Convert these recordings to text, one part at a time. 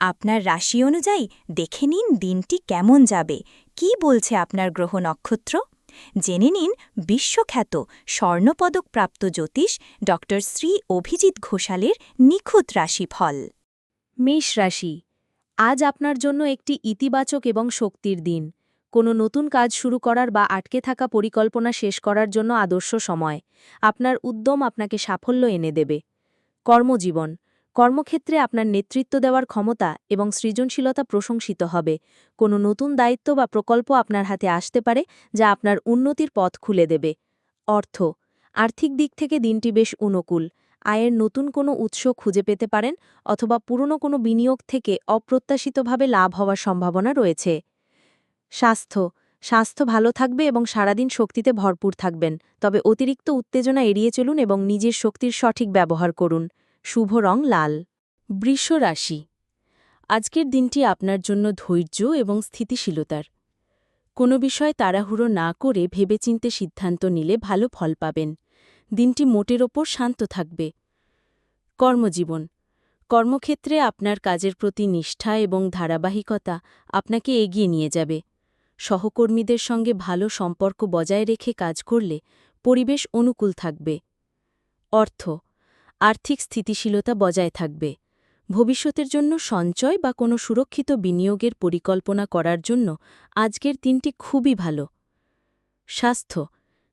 আপনার রাশি অনুযায়ী দেখে নিন দিনটি কেমন যাবে। কি বলছে আপনার গ্রহ নক্ষত্র? জেনে নিন বিশ্বখ্যাত স্বর্ণপদকপ্রাপ্ত জ্যোতিষ ড শ্রী অভিজিৎ ঘোষালের নিখুঁত রাশিফল। মেষ রাশি, আজ আপনার জন্য একটি ইতিবাচক এবং শক্তির দিন। কোনো নতুন কাজ শুরু করার বা আটকে থাকা পরিকল্পনা শেষ করার জন্য আদর্শ সময়। আপনার উদ্যম আপনাকে সাফল্য এনে দেবে। কর্মজীবন কর্মক্ষেত্রে আপনার নেতৃত্ব দেওয়ার ক্ষমতা এবং সৃজনশীলতা প্রশংসিত হবে। কোনো নতুন দায়িত্ব বা প্রকল্প আপনার হাতে আসতে পারে, যা আপনার উন্নতির পথ খুলে দেবে। অর্থ, আর্থিক দিক থেকে দিনটি বেশ অনুকূল। আয়ের নতুন কোনো উৎস খুঁজে পেতে পারেন অথবা পুরনো কোনো বিনিয়োগ থেকে অপ্রত্যাশিতভাবে লাভ হওয়ার সম্ভাবনা রয়েছে। স্বাস্থ্য স্বাস্থ্য ভালো থাকবে এবং সারাদিন শক্তিতে ভরপুর থাকবেন, তবে অতিরিক্ত উত্তেজনা এড়িয়ে চলুন এবং নিজের শক্তির সঠিক ব্যবহার করুন। শুভ রং লাল। বৃষ রাশি। আজকের দিনটি আপনার জন্য ধৈর্য এবং স্থিতিশীলতার। কোনো বিষয় তাড়াহুড়ো না করে ভেবেচিন্তে সিদ্ধান্ত নিলে ভালো ফল পাবেন। দিনটি মোটের ওপর শান্ত থাকবে। কর্মজীবন। কর্মক্ষেত্রে আপনার কাজের প্রতি নিষ্ঠা এবং ধারাবাহিকতা আপনাকে এগিয়ে নিয়ে যাবে। সহকর্মীদের সঙ্গে ভালো সম্পর্ক বজায় রেখে কাজ করলে পরিবেশ অনুকূল থাকবে। অর্থ। আর্থিক স্থিতিশীলতা বজায় থাকবে। ভবিষ্যতের জন্য সঞ্চয় বা কোনো সুরক্ষিত বিনিয়োগের পরিকল্পনা করার জন্য আজকের দিনটি খুবই ভালো। স্বাস্থ্য,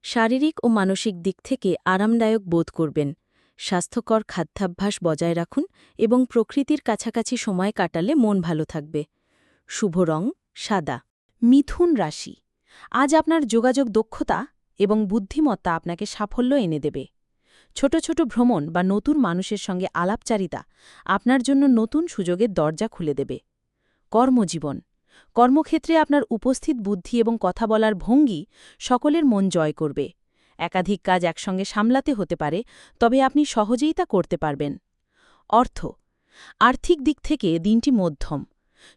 শারীরিক ও মানসিক দিক থেকে আরামদায়ক বোধ করবেন। স্বাস্থ্যকর খাদ্যাভ্যাস বজায় রাখুন এবং প্রকৃতির কাছাকাছি সময় কাটালে মন ভালো থাকবে। শুভ রং, সাদা। মিথুন রাশি। আজ আপনার যোগাযোগ দক্ষতা এবং বুদ্ধিমত্তা আপনাকে সাফল্য এনে দেবে। ছোট ছোট ভ্রমণ বা নতুন মানুষের সঙ্গে আলাপচারিতা আপনার জন্য নতুন সুযোগের দরজা খুলে দেবে। কর্মজীবন। কর্মক্ষেত্রে আপনার উপস্থিত বুদ্ধি এবং কথা বলার ভঙ্গি সকলের মন জয় করবে। একাধিক কাজ একসঙ্গে সামলাতে হতে পারে, তবে আপনি সহজেই তা করতে পারবেন। অর্থ। আর্থিক দিক থেকে দিনটি মধ্যম।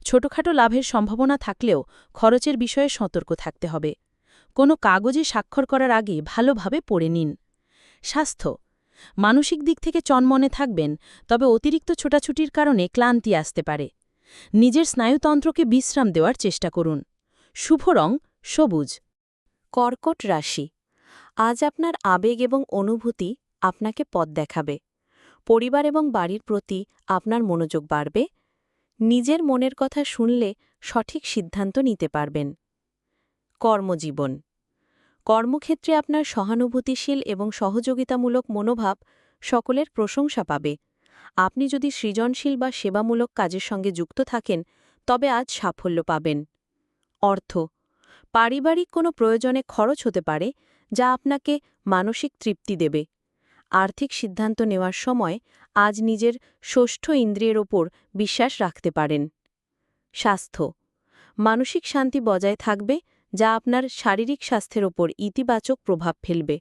ছোটখাটো লাভের সম্ভাবনা থাকলেও খরচের বিষয়ে সতর্ক থাকতে হবে। কোনো কাগজে স্বাক্ষর করার আগে ভালোভাবে পড়ে নিন। স্বাস্থ্য। মানসিক দিক থেকে চনমনে থাকবেন, তবে অতিরিক্ত ছোটাছুটির কারণে ক্লান্তি আসতে পারে। নিজের স্নায়ুতন্ত্রকে বিশ্রাম দেওয়ার চেষ্টা করুন। শুভ রং, সবুজ। কর্কট রাশি। আজ আপনার আবেগ এবং অনুভূতি আপনাকে পথ দেখাবে। পরিবার এবং বাড়ির প্রতি আপনার মনোযোগ বাড়বে। নিজের মনের কথা শুনলে সঠিক সিদ্ধান্ত নিতে পারবেন। কর্মজীবন। কর্মক্ষেত্রে আপনার সহানুভূতিশীল এবং সহযোগিতামূলক মনোভাব সকলের প্রশংসা পাবে। আপনি যদি সৃজনশীল বা সেবামূলক কাজের সঙ্গে যুক্ত থাকেন, তবে আজ সাফল্য পাবেন। অর্থ, পারিবারিক কোনো প্রয়োজনে খরচ হতে পারে, যা আপনাকে মানসিক তৃপ্তি দেবে। আর্থিক সিদ্ধান্ত নেওয়ার সময় আজ নিজের ষষ্ঠ ইন্দ্রিয়ের ওপর বিশ্বাস রাখতে পারেন। স্বাস্থ্য, মানসিক শান্তি বজায় থাকবে যা আপনার শারীরিক স্বাস্থ্যের ওপর ইতিবাচক প্রভাব ফেলবে।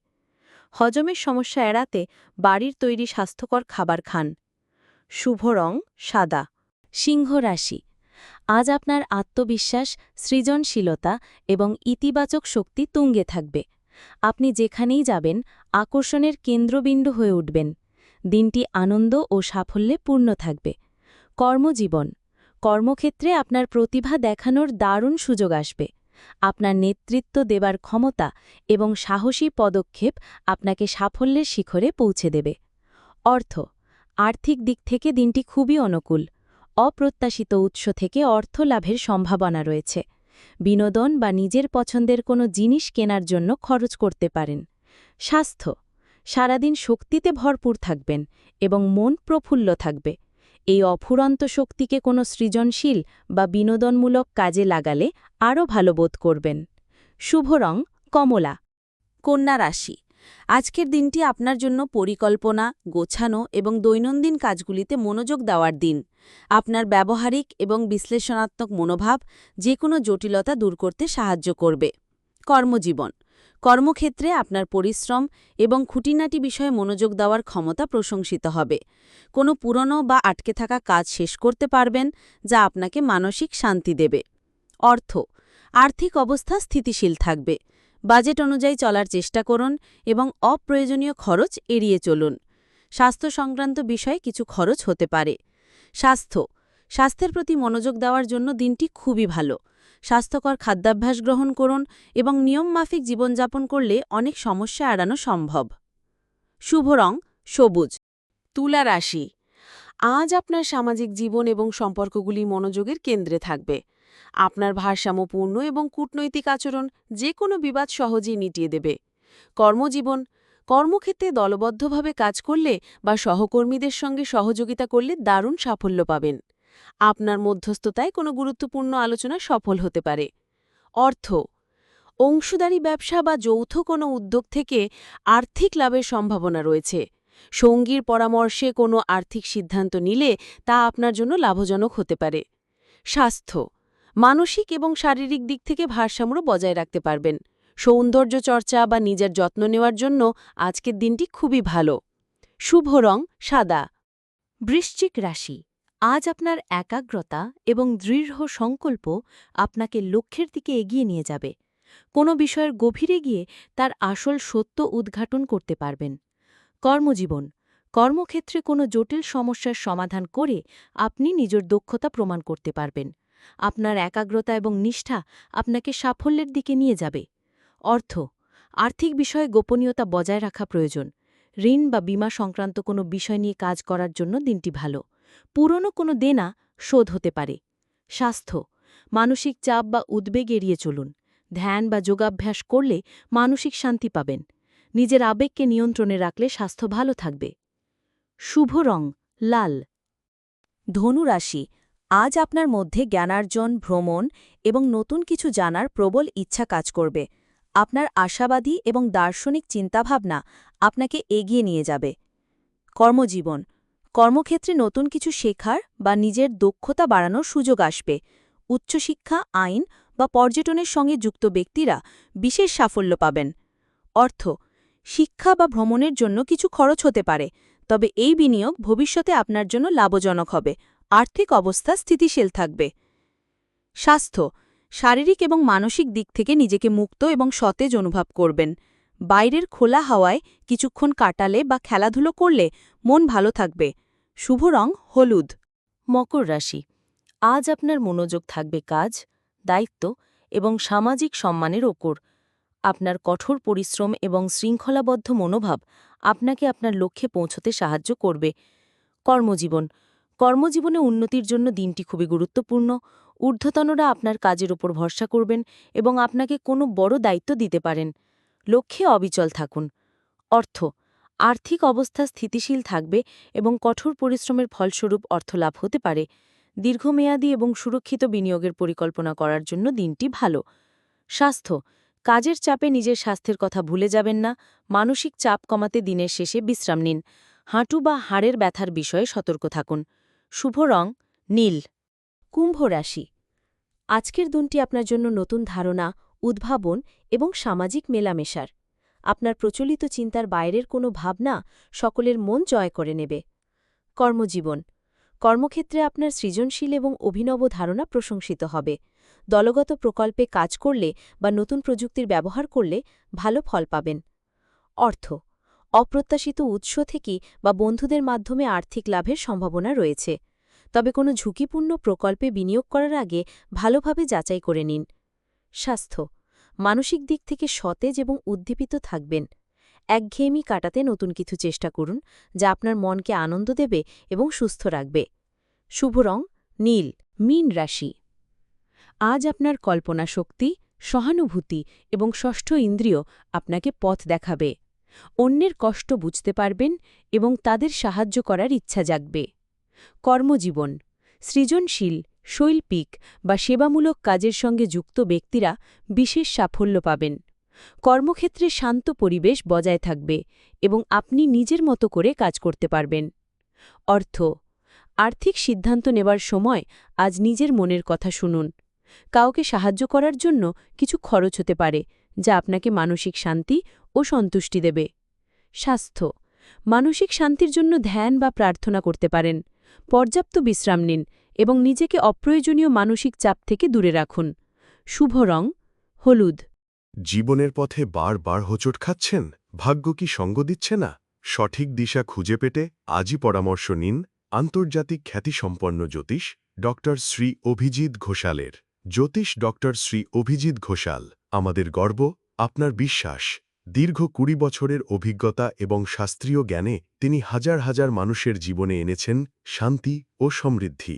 হজমের সমস্যা এড়াতে বাড়ির তৈরি স্বাস্থ্যকর খাবার খান। শুভ রং সাদা। সিংহ রাশি। আজ আপনার আত্মবিশ্বাস, সৃজনশীলতা এবং ইতিবাচক শক্তি তুঙ্গে থাকবে। আপনি যেখানেই যাবেন, আকর্ষণের কেন্দ্রবিন্দু হয়ে উঠবেন। দিনটি আনন্দ ও সাফল্যে পূর্ণ থাকবে। কর্মজীবন। কর্মক্ষেত্রে আপনার প্রতিভা দেখানোর দারুণ সুযোগ আসবে। আপনার নেতৃত্ব দেবার ক্ষমতা এবং সাহসী পদক্ষেপ আপনাকে সাফল্যের শিখরে পৌঁছে দেবে। অর্থ, আর্থিক দিক থেকে দিনটি খুবই অনুকূল। অপ্রত্যাশিত উৎস থেকে অর্থ লাভের সম্ভাবনা রয়েছে। বিনোদন বা নিজের পছন্দের কোনো জিনিস কেনার জন্য খরচ করতে পারেন। স্বাস্থ্য, সারাদিন শক্তিতে ভরপুর থাকবেন এবং মন প্রফুল্ল থাকবে। এই অফুরন্ত শক্তিকে কোনো সৃজনশীল বা বিনোদনমূলক কাজে লাগালে আরও ভালো বোধ করবেন। শুভ রং, কমলা। কন্যা রাশি। আজকের দিনটি আপনার জন্য পরিকল্পনা, গোছানো এবং দৈনন্দিন কাজগুলিতে মনোযোগ দেওয়ার দিন। আপনার ব্যবহারিক এবং বিশ্লেষণাত্মক মনোভাব যে কোনো জটিলতা দূর করতে সাহায্য করবে। কর্মজীবন। কর্মক্ষেত্রে আপনার পরিশ্রম এবং খুঁটিনাটি বিষয়ে মনোযোগ দেওয়ার ক্ষমতা প্রশংসিত হবে। কোনো পুরনো বা আটকে থাকা কাজ শেষ করতে পারবেন, যা আপনাকে মানসিক শান্তি দেবে। অর্থ, আর্থিক অবস্থা স্থিতিশীল থাকবে। বাজেট অনুযায়ী চলার চেষ্টা করুন এবং অপ্রয়োজনীয় খরচ এড়িয়ে চলুন। স্বাস্থ্য সংক্রান্ত বিষয়ে কিছু খরচ হতে পারে। স্বাস্থ্য, স্বাস্থ্যের প্রতি মনোযোগ দেওয়ার জন্য দিনটি খুবই ভালো। স্বাস্থ্যকর খাদ্যাভ্যাস গ্রহণ করুন এবং নিয়মমাফিক জীবনযাপন করলে অনেক সমস্যা এড়ানো সম্ভব। শুভ রং, সবুজ। তুলা রাশি। আজ আপনার সামাজিক জীবন এবং সম্পর্কগুলি মনোযোগের কেন্দ্রে থাকবে। আপনার ভারসাম্যপূর্ণ এবং কূটনৈতিক আচরণ যে কোনো বিবাদ সহজেই মিটিয়ে দেবে। কর্মজীবন। কর্মক্ষেত্রে দলবদ্ধভাবে কাজ করলে বা সহকর্মীদের সঙ্গে সহযোগিতা করলে দারুণ সাফল্য পাবেন। আপনার মধ্যস্থতায় কোনো গুরুত্বপূর্ণ আলোচনা সফল হতে পারে। অর্থ, অংশীদারি ব্যবসা বা যৌথ কোনো উদ্যোগ থেকে আর্থিক লাভের সম্ভাবনা রয়েছে। সঙ্গীর পরামর্শে কোনো আর্থিক সিদ্ধান্ত নিলে তা আপনার জন্য লাভজনক হতে পারে। স্বাস্থ্য, মানসিক এবং শারীরিক দিক থেকে ভারসাম্য বজায় রাখতে পারবেন। সৌন্দর্য চর্চা বা নিজের যত্ন নেওয়ার জন্য আজকের দিনটি খুবই ভালো। শুভ রং, সাদা। বৃশ্চিক রাশি আজ আপনার একাগ্রতা এবং দৃঢ় সংকল্প আপনাকে লক্ষ্যের দিকে এগিয়ে নিয়ে যাবে। কোনো বিষয়ের গভীরে গিয়ে তার আসল সত্য উদ্ঘাটন করতে পারবেন। কর্মজীবন। কর্মক্ষেত্রে কোনো জটিল সমস্যার সমাধান করে আপনি নিজের দক্ষতা প্রমাণ করতে পারবেন। আপনার একাগ্রতা এবং নিষ্ঠা আপনাকে সাফল্যের দিকে নিয়ে যাবে। অর্থ। আর্থিক বিষয়ে গোপনীয়তা বজায় রাখা প্রয়োজন। ঋণ বা বিমা সংক্রান্ত কোনো বিষয় নিয়ে কাজ করার জন্য দিনটি ভালো। পুরনো কোনো দেনা শোধ হতে পারে। স্বাস্থ্য, মানসিক চাপ বা উদ্বেগ এড়িয়ে চলুন। ধ্যান বা যোগাভ্যাস করলে মানসিক শান্তি পাবেন। নিজের আবেগকে নিয়ন্ত্রণে রাখলে স্বাস্থ্য ভালো থাকবে। শুভ রং, লাল। ধনুরাশি আজ আপনার মধ্যে জ্ঞানার্জন, ভ্রমণ এবং নতুন কিছু জানার প্রবল ইচ্ছা কাজ করবে। আপনার আশাবাদী এবং দার্শনিক চিন্তাভাবনা আপনাকে এগিয়ে নিয়ে যাবে। কর্মজীবন কর্মক্ষেত্রে নতুন কিছু শেখার বা নিজের দক্ষতা বাড়ানোর সুযোগ আসবে। উচ্চশিক্ষা, আইন বা পর্যটনের সঙ্গে যুক্ত ব্যক্তিরা বিশেষ সাফল্য পাবেন। অর্থ, শিক্ষা বা ভ্রমণের জন্য কিছু খরচ হতে পারে, তবে এই বিনিয়োগ ভবিষ্যতে আপনার জন্য লাভজনক হবে। আর্থিক অবস্থা স্থিতিশীল থাকবে। স্বাস্থ্য, শারীরিক এবং মানসিক দিক থেকে নিজেকে মুক্ত এবং সতেজ অনুভব করবেন। বাইরের খোলা হাওয়ায় কিছুক্ষণ কাটালে বা খেলাধুলো করলে মন ভালো থাকবে। শুভ রং হলুদ। মকর রাশি। আজ আপনার মনোযোগ থাকবে কাজ, দায়িত্ব এবং সামাজিক সম্মানের ওপর। আপনার কঠোর পরিশ্রম এবং শৃঙ্খলাবদ্ধ মনোভাব আপনাকে আপনার লক্ষ্যে পৌঁছতে সাহায্য করবে। কর্মজীবন। কর্মজীবনে উন্নতির জন্য দিনটি খুবই গুরুত্বপূর্ণ। ঊর্ধ্বতনরা আপনার কাজের ওপর ভরসা করবেন এবং আপনাকে কোনো বড় দায়িত্ব দিতে পারেন। লক্ষ্যে অবিচল থাকুন। অর্থ। আর্থিক অবস্থা স্থিতিশীল থাকবে এবং কঠোর পরিশ্রমের ফলস্বরূপ অর্থলাভ হতে পারে। দীর্ঘমেয়াদী এবং সুরক্ষিত বিনিয়োগের পরিকল্পনা করার জন্য দিনটি ভালো। স্বাস্থ্য। কাজের চাপে নিজের স্বাস্থ্যের কথা ভুলে যাবেন না। মানসিক চাপ কমাতে দিনের শেষে বিশ্রাম নিন। হাঁটু বা হাড়ের ব্যথার বিষয়ে সতর্ক থাকুন। শুভ রং, নীল। কুম্ভ রাশি। আজকের দিনটি আপনার জন্য নতুন ধারণা, উদ্ভাবন এবং সামাজিক মেলামেশার। আপনার প্রচলিত চিন্তার বাইরের কোনো ভাবনা সকলের মন জয় করে নেবে। কর্মজীবন। কর্মক্ষেত্রে আপনার সৃজনশীল এবং অভিনব ধারণা প্রশংসিত হবে। দলগত প্রকল্পে কাজ করলে বা নতুন প্রযুক্তির ব্যবহার করলে ভালো ফল পাবেন। অর্থ। অপ্রত্যাশিত উৎস থেকে বা বন্ধুদের মাধ্যমে আর্থিক লাভের সম্ভাবনা রয়েছে। তবে কোনো ঝুঁকিপূর্ণ প্রকল্পে বিনিয়োগ করার আগে ভালোভাবে যাচাই করে নিন। স্বাস্থ্য। মানসিক দিক থেকে সতেজ এবং উদ্দীপিত থাকবেন। একঘেয়েমি কাটাতে নতুন কিছু চেষ্টা করুন, যা আপনার মনকে আনন্দ দেবে এবং সুস্থ রাখবে। শুভ রং, নীল, মীন রাশি। আজ আপনার কল্পনা শক্তি, সহানুভূতি এবং ষষ্ঠ ইন্দ্রিয় আপনাকে পথ দেখাবে। অন্যের কষ্ট বুঝতে পারবেন এবং তাদের সাহায্য করার ইচ্ছা জাগবে। কর্মজীবন, সৃজনশীল শৈল্পিক বা সেবামূলক কাজের সঙ্গে যুক্ত ব্যক্তিরা বিশেষ সাফল্য পাবেন। কর্মক্ষেত্রে শান্ত পরিবেশ বজায় থাকবে এবং আপনি নিজের মতো করে কাজ করতে পারবেন। অর্থ, আর্থিক সিদ্ধান্ত নেবার সময় আজ নিজের মনের কথা শুনুন। কাউকে সাহায্য করার জন্য কিছু খরচ হতে পারে, যা আপনাকে মানসিক শান্তি ও সন্তুষ্টি দেবে। স্বাস্থ্য, মানসিক শান্তির জন্য ধ্যান বা প্রার্থনা করতে পারেন। পর্যাপ্ত বিশ্রাম নিন এবং নিজেকে অপ্রয়োজনীয় মানসিক চাপ থেকে দূরে রাখুন। শুভ রং, হলুদ। জীবনের পথে বারবার হোঁচট খাচ্ছেন? ভাগ্য কি সঙ্গ দিচ্ছে না? সঠিক দিশা খুঁজে পেতে আজই পরামর্শ নিন আন্তর্জাতিক খ্যাতিসম্পন্ন জ্যোতিষ ডক্টর শ্রী অভিজিৎ ঘোষালের। জ্যোতিষ ডক্টর শ্রী অভিজিৎ ঘোষাল, আমাদের গর্ব, আপনার বিশ্বাস। দীর্ঘ কুড়ি বছরের অভিজ্ঞতা এবং শাস্ত্রীয় জ্ঞানে তিনি হাজার হাজার মানুষের জীবনে এনেছেন শান্তি ও সমৃদ্ধি।